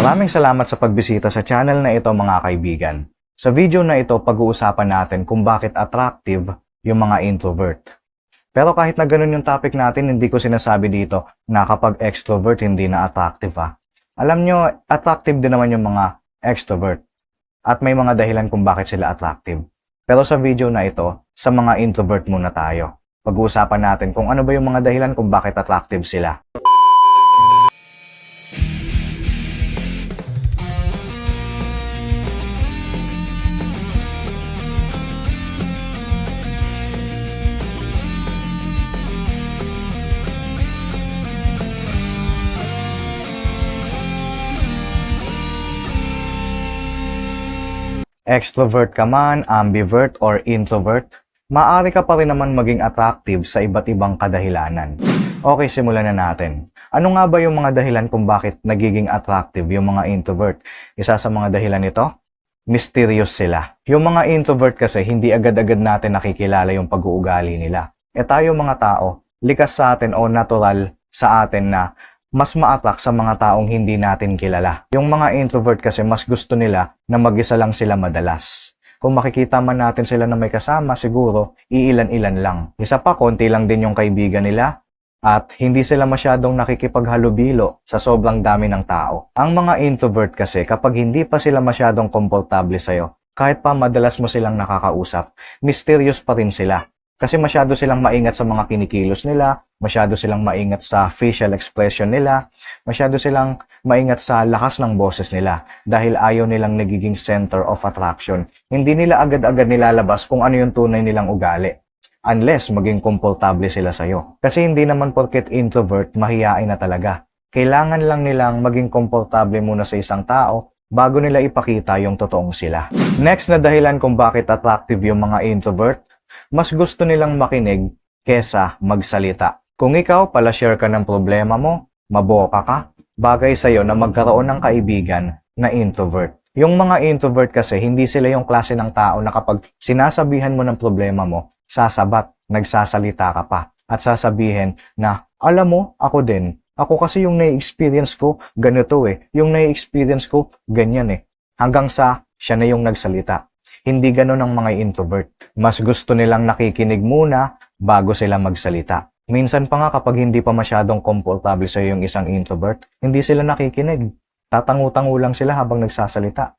Maraming salamat sa pagbisita sa channel na ito mga kaibigan. Sa video na ito, pag-uusapan natin kung bakit attractive yung mga introvert. Pero kahit na ganun yung topic natin, hindi ko sinasabi dito na kapag extrovert hindi na attractive ha. Alam nyo, attractive din naman yung mga extrovert. At may mga dahilan kung bakit sila attractive. Pero sa video na ito, sa mga introvert muna tayo. Pag-uusapan natin kung ano ba yung mga dahilan kung bakit attractive sila. Extrovert ka man, ambivert, or introvert, maaari ka pa rin naman maging attractive sa iba't ibang kadahilanan. Okay, simulan na natin. Ano nga ba yung mga dahilan kung bakit nagiging attractive yung mga introvert? Isa sa mga dahilan nito, mysterious sila. Yung mga introvert kasi hindi agad-agad natin nakikilala yung pag-uugali nila. E tayo mga tao, likas sa atin o natural sa atin na mas ma-attract sa mga taong hindi natin kilala. Yung mga introvert kasi mas gusto nila na mag-isa lang sila madalas. Kung makikita man natin sila na may kasama, siguro iilan-ilan lang. Isa pa, konti lang din yung kaibigan nila at hindi sila masyadong nakikipaghalubilo sa sobrang dami ng tao. Ang mga introvert kasi kapag hindi pa sila masyadong komportable sa'yo, kahit pa madalas mo silang nakakausap, mysterious pa rin sila. Kasi masyado silang maingat sa mga kinikilos nila, masyado silang maingat sa facial expression nila, masyado silang maingat sa lakas ng boses nila dahil ayaw nilang nagiging center of attraction. Hindi nila agad-agad nilalabas kung ano yung tunay nilang ugali. Unless maging komportable sila sa'yo. Kasi hindi naman porket introvert, mahiyain na talaga. Kailangan lang nilang maging komportable muna sa isang tao bago nila ipakita yung totoong sila. Next na dahilan kung bakit attractive yung mga introvert, mas gusto nilang makinig kesa magsalita. Kung ikaw pala share ka ng problema mo, maboka ka, bagay sa'yo na magkaroon ng kaibigan na introvert. Yung mga introvert kasi, hindi sila yung klase ng tao na kapag sinasabihan mo ng problema mo, sasabat, nagsasalita ka pa, at sasabihin na, alam mo, ako din, ako kasi yung nai-experience ko, ganito eh. Yung nai-experience ko, ganyan eh. Hanggang sa, siya na yung nagsalita. Hindi ganon ang mga introvert. Mas gusto nilang nakikinig muna bago sila magsalita. Minsan pa nga kapag hindi pa masyadong komportable sa yung isang introvert, hindi sila nakikinig. Tatangu-tangu lang sila habang nagsasalita.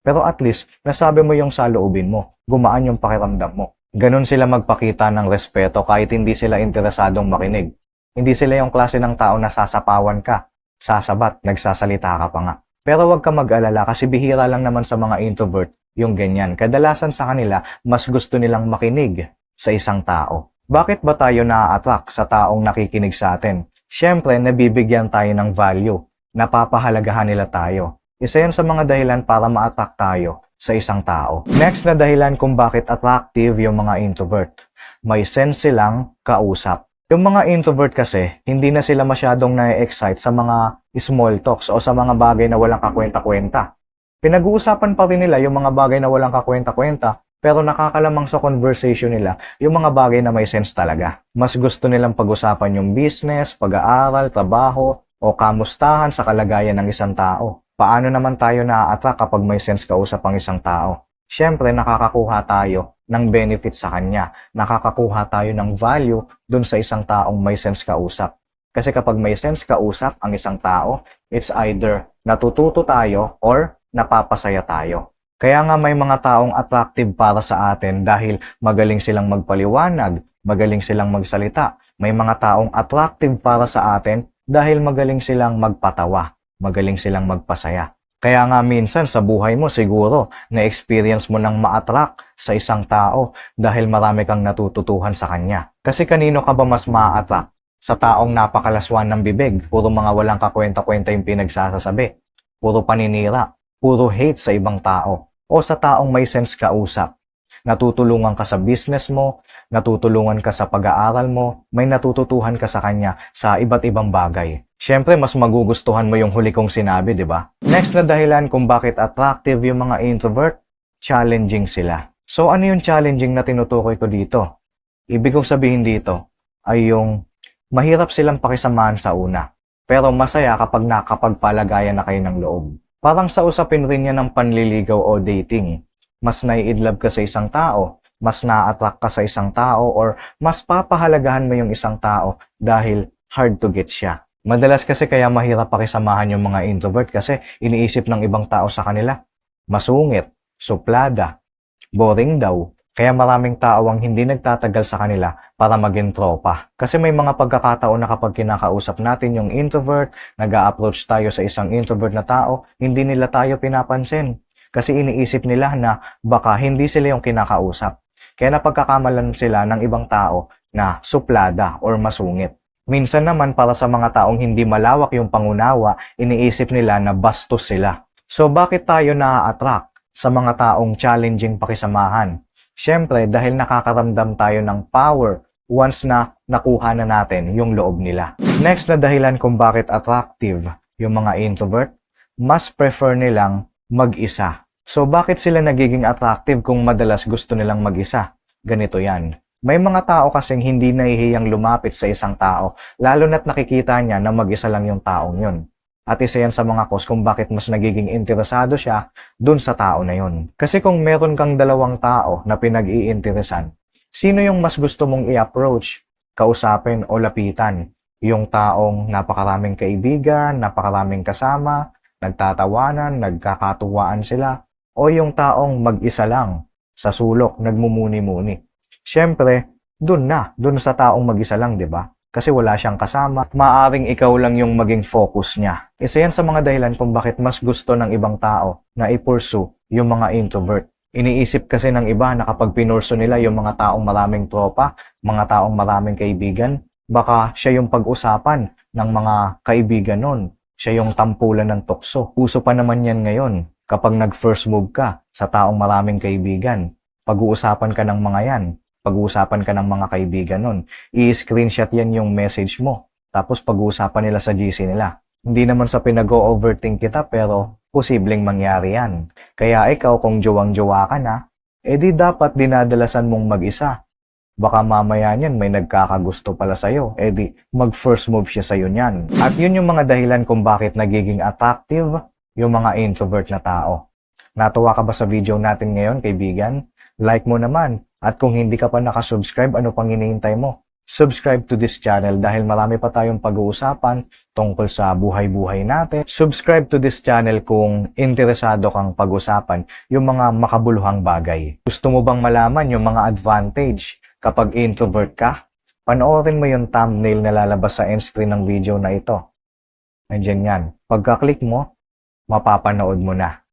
Pero at least, nasabi mo yung saloobin mo. Gumaan yung pakiramdam mo. Ganon sila magpakita ng respeto kahit hindi sila interesadong makinig. Hindi sila yung klase ng tao na sasapawan ka, sasabat, nagsasalita ka pa nga. Pero huwag ka mag-alala kasi bihira lang naman sa mga introvert yung ganyan. Kadalasan sa kanila, mas gusto nilang makinig sa isang tao. Bakit ba tayo na-attract sa taong nakikinig sa atin? Siyempre, nabibigyan tayo ng value. Napapahalagahan nila tayo. Isa yan sa mga dahilan para ma-attract tayo sa isang tao. Next na dahilan kung bakit attractive yung mga introvert. May sense silang kausap. Yung mga introvert kasi, hindi na sila masyadong na-excite sa mga small talks o sa mga bagay na walang kakwenta-kwenta. Pinag-uusapan pa rin nila yung mga bagay na walang kakwenta-kwenta, pero nakakalamang sa conversation nila yung mga bagay na may sense talaga. Mas gusto nilang pag-usapan yung business, pag-aaral, trabaho, o kamustahan sa kalagayan ng isang tao. Paano naman tayo na-attract kapag may sense kausap ang isang tao? Siyempre, nakakakuha tayo ng benefit sa kanya. Nakakakuha tayo ng value dun sa isang taong may sense kausap. Kasi kapag may sense kausap ang isang tao, it's either natututo tayo or napapasaya tayo. Kaya nga may mga taong attractive para sa atin dahil magaling silang magpaliwanag, magaling silang magsalita. May mga taong attractive para sa atin dahil magaling silang magpatawa, magaling silang magpasaya. Kaya nga minsan sa buhay mo siguro na-experience mo nang ma-attract sa isang tao dahil marami kang natututuhan sa kanya. Kasi kanino ka ba mas ma-attract? Sa taong napakalaswan ng bibig, puro mga walang kakwenta-kwenta yung pinagsasasabi, puro paninira, puro hate sa ibang tao, o sa taong may sense kausap. Natutulungan ka sa business mo, natutulungan ka sa pag-aaral mo, may natututuhan ka sa kanya sa iba't ibang bagay. Siyempre, mas magugustuhan mo yung huli kong sinabi, di ba? Next na dahilan kung bakit attractive yung mga introvert, challenging sila. So, ano yung challenging na tinutukoy ko dito? Ibig kong sabihin dito ay yung mahirap silang pakisamahan sa una. pero masaya kapag nakapagpalagayan na kayo ng loob. Parang sa usapin rin yan ng panliligaw o dating. Mas naiidlove ka sa isang tao, mas na-attract ka sa isang tao, or mas papahalagahan mo yung isang tao dahil hard to get siya. Madalas kasi kaya mahirap pakisamahan yung mga introvert kasi iniisip ng ibang tao sa kanila. Masungit, suplada, boring daw. Kaya maraming tao ang hindi nagtatagal sa kanila para maging tropa. Kasi may mga pagkakataon na kapag kinakausap natin yung introvert, nag approach tayo sa isang introvert na tao, hindi nila tayo pinapansin. Kasi iniisip nila na baka hindi sila yung kinakausap. Kaya napagkakamalan sila ng ibang tao na suplada or masungit. Minsan naman para sa mga taong hindi malawak yung pangunawa, iniisip nila na bastos sila. So bakit tayo na-attract sa mga taong challenging pakisamahan? Siyempre, dahil nakakaramdam tayo ng power once na nakuha na natin yung loob nila. Next na dahilan kung bakit attractive yung mga introvert, mas prefer nilang mag-isa. So bakit sila nagiging attractive kung madalas gusto nilang mag-isa? Ganito yan. May mga tao kasing hindi nahihiyang lumapit sa isang tao, lalo na't nakikita niya na mag-isa lang yung taong yun. At isa yan sa mga cause kung bakit mas nagiging interesado siya dun sa tao na yun. Kasi kung meron kang dalawang tao na pinag-iinteresan, sino yung mas gusto mong i-approach, kausapin o lapitan? Yung taong napakaraming kaibigan, napakaraming kasama, nagtatawanan, nagkakatuwaan sila, o yung taong mag-isa lang, sa sulok, nagmumuni-muni. Siyempre, dun na, dun sa taong mag-isa lang, di ba? Kasi wala siyang kasama. Maaring ikaw lang yung maging focus niya. Isa yan sa mga dahilan kung bakit mas gusto ng ibang tao na i-pursue yung mga introvert. Iniisip kasi ng iba na kapag pinurso nila yung mga taong maraming tropa, mga taong maraming kaibigan, baka siya yung pag-usapan ng mga kaibigan nun. Siya yung tampulan ng tukso. Uso pa naman yan ngayon kapag nag-first move ka sa taong maraming kaibigan. Pag-uusapan ka ng mga yan. Pag-uusapan ka ng mga kaibigan nun. I-screenshot yan yung message mo. Tapos pag-uusapan nila sa GC nila. Hindi naman sa pinag-overthink kita pero posibleng mangyari yan. Kaya ikaw kung jowang-jowa ka na, edi dapat dinadalasan mong mag-isa. Baka mamaya niyan may nagkakagusto pala sa'yo, edi mag-first move siya sa'yo niyan. At yun yung mga dahilan kung bakit nagiging attractive yung mga introvert na tao. Natuwa ka ba sa video natin ngayon, kaibigan? Like mo naman. At kung hindi ka pa nakasubscribe, ano pang hinihintay mo? Subscribe to this channel dahil marami pa tayong pag-uusapan tungkol sa buhay-buhay natin. Subscribe to this channel kung interesado kang pag-usapan yung mga makabuluhang bagay. Gusto mo bang malaman yung mga advantage kapag introvert ka? Panoorin mo yung thumbnail na lalabas sa end screen ng video na ito. Nandiyan yan. Pagka-click mo, mapapanood mo na.